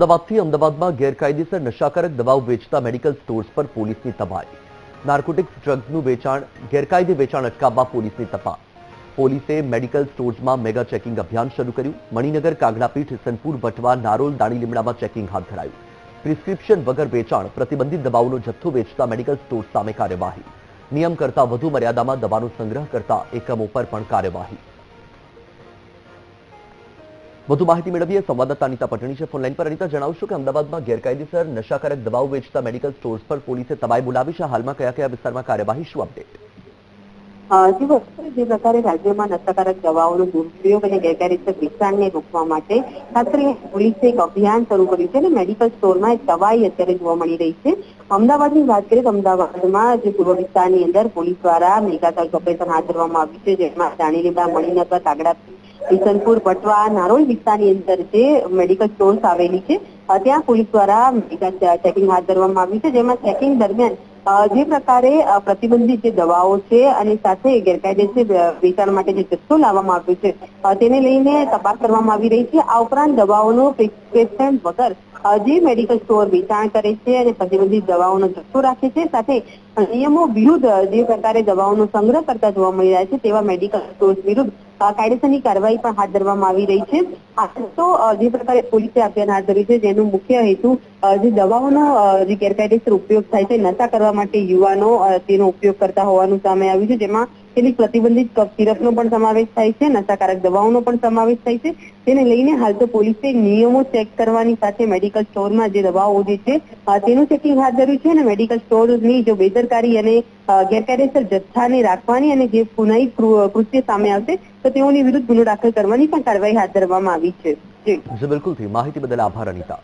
અમદાવાદથી અમદાવાદમાં ગેરકાયદેસર નશાકારક દવાઓ વેચતા મેડિકલ સ્ટોર્સ પર પોલીસની તબાહી નાર્કોટિક્સ ડ્રગ્સનું વેચાણ, ગેરકાયદે વેચાણ અટકાવવા પોલીસની તપાસ. પોલીસે મેડિકલ સ્ટોર્સમાં મેગા ચેકિંગ અભિયાન શરૂ કર્યું. મણિનગર કાગડાપીઠ સનપુર ભટવા, નારોલ દાણીલીમડામાં ચેકિંગ હાથ ધરાયું. પ્રિસ્ક્રિપ્શન વગર વેચાણ, પ્રતિબંધિત દવાઓનો જથ્થો વેચતા મેડિકલ સ્ટોર્સ સામે કાર્યવાહી. નિયમ કરતા વધુ મર્યાદામાં દવાનો સંગ્રહ કરતા એકમો પર પણ કાર્યવાહી. વધુ માહિતી મેળવીએ સંવાદદાતા અનિતા પટણી છે. ફોનલાઈન પર અનિતા, જણાવશો કે અમદાવાદમાં ગેરકાયદેસર નશાકારક દવાઓ વેચતા મેડિકલ સ્ટોર્સ પર પોલીસે તબાઈ બોલાવી છે. હાલમાં કયા કયા વિસ્તારમાં કાર્યવાહી શું અપડેટ? જે પ્રકારે રાજ્યમાં નશાકારક દવાઓનો દુરુપયોગ અને ગેરકાયદેસર વેચાણને રોકવા માટે ખાસ પોલીસે એક અભિયાન શરૂ કર્યું છે અને મેડિકલ સ્ટોરમાં દવાઈ અત્યારે જોવા મળી રહી છે. અમદાવાદની વાત કરીએ તો અમદાવાદમાં જે પૂર્વ વિસ્તારની અંદર પોલીસ દ્વારા મેગા સર્ચ ઓપરેશન હાથ ધરવામાં આવ્યું છે. જેમાં દાણીલીમડા મણિનગર કાગડા કિશનપુર પટવા નારોલ વિસ્તારની અંદર જે મેડિકલ સ્ટોર્સ આવેલી છે ત્યાં પોલીસ દ્વારા મેડિકલ ચેકિંગ હાથ ધરવામાં આવ્યું છે. જેમાં ચેકિંગ દરમિયાન જે પ્રકારે પ્રતિબંધિત જે દવાઓ છે અને સાથે ગેરકાયદેસર વેચાણ માટે જે જથ્થો લાવવામાં આવ્યો છે તેને લઈને તપાસ કરવામાં આવી રહી છે. આ ઉપરાંત દવાઓનો પ્રિસ્ક્રિપ્શન વગર જે મેડિકલ સ્ટોર વેચાણ કરે છે અને પ્રતિબંધિત દવાઓનો જથ્થો રાખે છે. સાથે નિયમો વિરુદ્ધ જે પ્રકારે દવાઓનો સંગ્રહ કરતા જોવા મળી રહ્યા છે તેવા મેડિકલ સ્ટોર વિરુદ્ધ કાયદેસરની કાર્યવાહી પણ હાથ ધરવામાં આવી રહી છે. તો જે પ્રકારે પોલીસે અભિયાન હાથ ધર્યું છે જેનો મુખ્ય હેતુ જે દવાઓનો જે ગેરકાયદેસર ઉપયોગ થાય છે નશા કરવા માટે યુવાનો તેનો ઉપયોગ કરતા હોવાનું સામે આવ્યું છે. જેમાં કેટલીક પ્રતિબંધિત કફ સિરપનો પણ સમાવેશ થાય છે, નશાકારક દવાઓનો પણ સમાવેશ થાય છે. તેને લઈને હાલ તો પોલીસે નિયમો ચેક કરવાની સાથે મેડિકલ સ્ટોરમાં જે દવાઓ જે છે તેનું ચેકિંગ હાથ ધર્યું છે અને મેડિકલ સ્ટોરની જો બેદરકારી અને ગેરકાયદેસર જથ્થાને રાખવાની અને જે પુનાઈ કૃત્ય સામે આવશે, તો તેઓની વિરુદ્ધ ગુનો દાખલ કરવાની પણ કાર્યવાહી હાથ ધરવામાં આવી છે. જી. બિલકુલથી માહિતી બદલ આભાર, અનિતા.